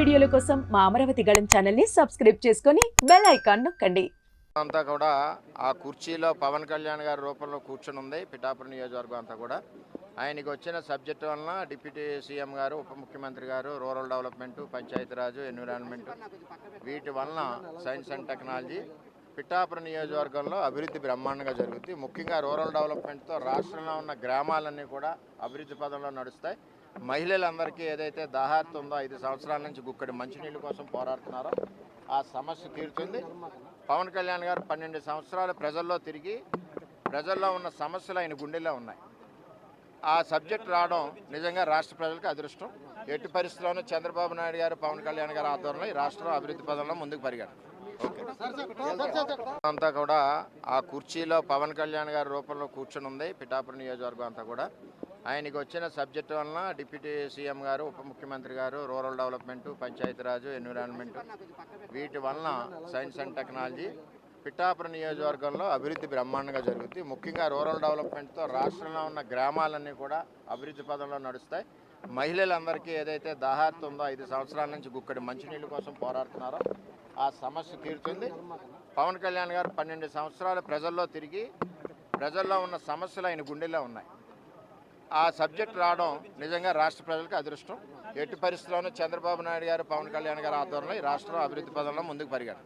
వీడియోల కోసం మా అమరావతి గళం ఛానల్ని సబ్స్క్రైబ్ చేసుకొని బెల్ ఐకాన్ నొక్కండి. అంతా కూడా ఆ కుర్చీలో పవన్ కళ్యాణ్ గారి రూపంలో కూర్చుని ఉంది పిఠాపురం నియోజకవర్గం అంతా కూడా. ఆయనకి వచ్చిన సబ్జెక్ట్ వలన డిప్యూటీ సీఎం గారు ఉప ముఖ్యమంత్రి గారు రూరల్ డెవలప్మెంట్ పంచాయతీరాజు ఎన్విరాన్మెంట్ వీటి వలన సైన్స్ అండ్ టెక్నాలజీ పిఠాపురం నియోజకవర్గంలో అభివృద్ధి బ్రహ్మాండంగా జరుగుతుంది ముఖ్యంగా రూరల్ డెవలప్మెంట్తో రాష్ట్రంలో ఉన్న గ్రామాలన్నీ కూడా అభివృద్ధి పదంలో నడుస్తాయి. మహిళలందరికీ ఏదైతే దాహార్తి ఉందో ఐదు సంవత్సరాల నుంచి గుక్కడి మంచినీళ్ళ కోసం పోరాడుతున్నారో ఆ సమస్య తీరుతుంది. పవన్ కళ్యాణ్ గారు పన్నెండు సంవత్సరాలు ప్రజల్లో తిరిగి ప్రజల్లో ఉన్న సమస్యలు ఆయన గుండెల్లో ఉన్నాయి. ఆ సబ్జెక్ట్ రావడం నిజంగా రాష్ట్ర ప్రజలకు అదృష్టం. ఎట్టి పరిస్థితుల్లోనూ చంద్రబాబు నాయుడు గారు పవన్ కళ్యాణ్ గారి ఆధ్వర్యంలో ఈ రాష్ట్రం అభివృద్ధి పదంలో ముందుకు పరిగాడు అంతా కూడా ఆ కుర్చీలో పవన్ కళ్యాణ్ గారి రూపంలో కూర్చుని ఉంది. పిఠాపురం నియోజకవర్గం అంతా కూడా. ఆయనకి వచ్చిన సబ్జెక్ట్ వలన డిప్యూటీ సీఎం గారు ఉప ముఖ్యమంత్రి గారు రూరల్ డెవలప్మెంట్ పంచాయతీరాజు ఎన్విరాన్మెంట్ వీటి వలన సైన్స్ అండ్ టెక్నాలజీ పిఠాపురం నియోజకవర్గంలో అభివృద్ధి బ్రహ్మాండంగా జరుగుతుంది. ముఖ్యంగా రూరల్ డెవలప్మెంట్తో రాష్ట్రంలో ఉన్న గ్రామాలన్నీ కూడా అభివృద్ధి పదంలో నడుస్తాయి. మహిళలందరికీ ఏదైతే దాహార్త ఉందో ఐదు సంవత్సరాల నుంచి గుక్కడి మంచినీళ్ళ కోసం పోరాడుతున్నారో ఆ సమస్య తీరుతుంది. పవన్ కళ్యాణ్ గారు పన్నెండు సంవత్సరాలు ప్రజల్లో తిరిగి ప్రజల్లో ఉన్న సమస్యలు ఆయన గుండెల్లో ఉన్నాయి. ఆ సబ్జెక్ట్ రావడం నిజంగా రాష్ట్ర ప్రజలకు అదృష్టం. ఎట్టి పరిస్థితుల్లోనూ చంద్రబాబు నాయుడు గారు పవన్ కళ్యాణ్ గారి ఆధ్వర్యంలో ఈ రాష్ట్రం అభివృద్ధి పదంలో ముందుకు పరిగాడు